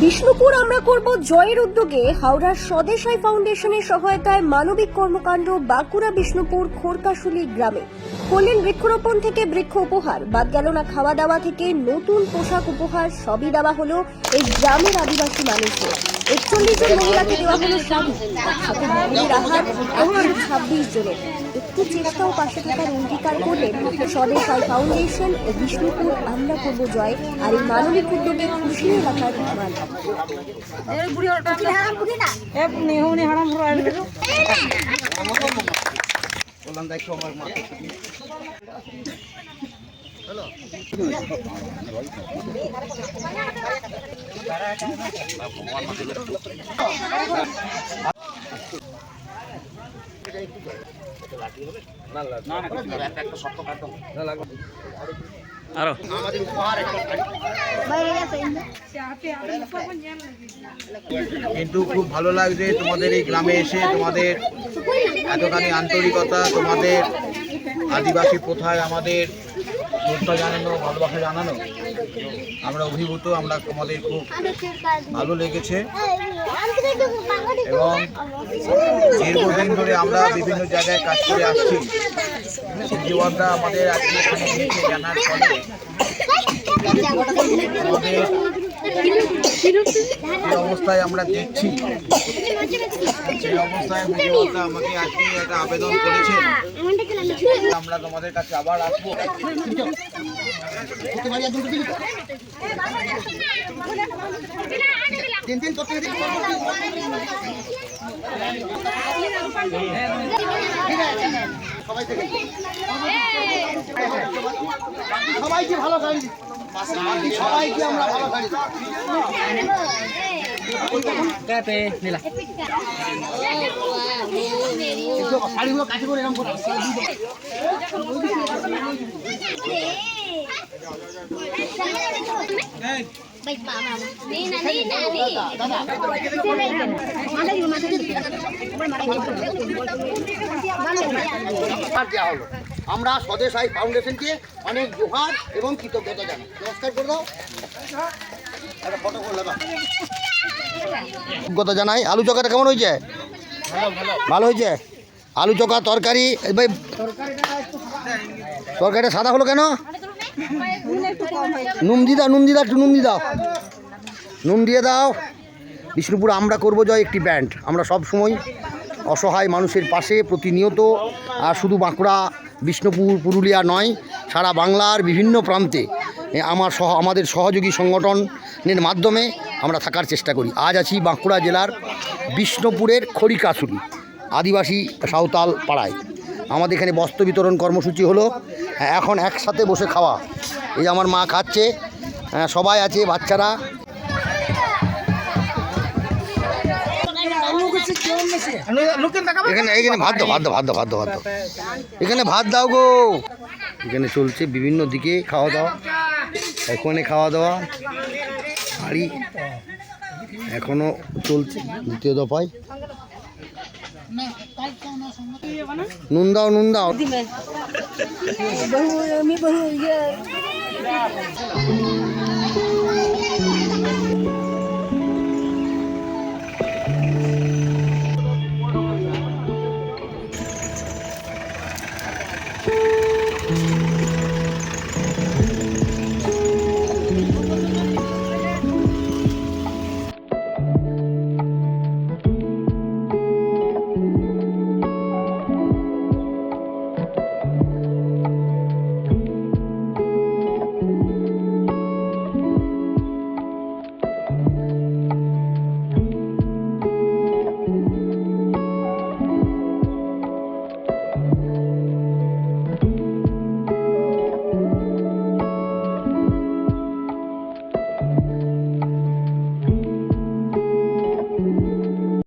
বিষ্ণুপুর আমরা করব জয়ের উদ্যোগে হাওড়ার স্বদেশাই ফাউন্ডেশনের সহায়তায় মানবিক কর্মকাণ্ড বাঁকুড়া বিষ্ণুপুর খোরকাশুলি গ্রামে। করলেন বৃক্ষরোপণ থেকে বৃক্ষ উপহার, বাদ গেল না খাওয়া দাওয়া থেকে নতুন পোশাক উপহার, সবই দেওয়া হলো এই গ্রামের আদিবাসী মানুষদের। একচল্লিশ জন মহিলাকে দেওয়া হলো আহার একশো ছাব্বিশ জনের। একটু চেষ্টা ও পাশে থাকার অঙ্গীকার করলেন স্বদেশাই ফাউন্ডেশন ও বিষ্ণুপুর আমরা করব জয় আর এই মানবিক উদ্যোগে খুশি রাখার মান। আরও। কিন্তু খুব ভালো লাগছে তোমাদের এই গ্রামে এসে তোমাদের এতখানি আন্তরিকতা, তোমাদের আদিবাসী প্রথায় আমাদের শ্রদ্ধা জানানো ভালোবাসা জানানো, আমরা অভিভূত, আমরা আমাদের খুব ভালো লেগেছে। এবং দীর্ঘদিন ধরে আমরা বিভিন্ন জায়গায় কাজ করে আসছি। জীবনটা আমাদের আজকে জানার ফলে। অবস্থায় আমরা দেখছি অবস্থায় আমাকে একটা আবেদন আমরা তোমাদের কাছে আবার আসব। সবাইকে ভালো গাড়ি সবাইকে আমরা ভালো গাড়ি দিই শাড়িগুলো কাছে করে এরকম করে দেওয়া হলো আমরা স্বদেশ আই ফাউন্ডেশনকে অনেক জোহার এবং কৃতজ্ঞতা জানাই। নমস্কার করে দাও। একটা ফটো করে দাও। কৃতজ্ঞতা জানাই। আলু চকাটা কেমন হয়েছে? ভালো হয়েছে? আলু চকা, তরকারি ভাই, তরকারিটা সাদা হলো কেন? নুন দি দাও, নুন দি দাও, একটু নুন দি দাও। নুন দিয়ে দাও। বিষ্ণুপুর আমরা করব জয় একটি ব্যান্ড। আমরা সব সময় অসহায় মানুষের পাশে প্রতিনিয়ত, আর শুধু বাঁকুড়া বিষ্ণুপুর পুরুলিয়া নয় সারা বাংলার বিভিন্ন প্রান্তে আমার সহ আমাদের সহযোগী সংগঠনের মাধ্যমে আমরা থাকার চেষ্টা করি। আজ আছি বাঁকুড়া জেলার বিষ্ণুপুরের খড়িকাশুরি আদিবাসী সাঁওতাল পাড়ায়। আমাদের এখানে বস্ত্র বিতরণ কর্মসূচি হলো। এখন একসাথে বসে খাওয়া। এই আমার মা খাচ্ছে হ্যাঁ, সবাই আছে বাচ্চারা। এখানে ভাত দাও ভাত দাও ভাত দাও ভাত ভাত এখানে ভাত দাও গো। এখানে চলছে বিভিন্ন দিকে খাওয়া দাওয়া। এখানে খাওয়া দাওয়া। হাড়ি এখনও চলছে দ্বিতীয় দফায়। নুন দাও নুন দাও। আমি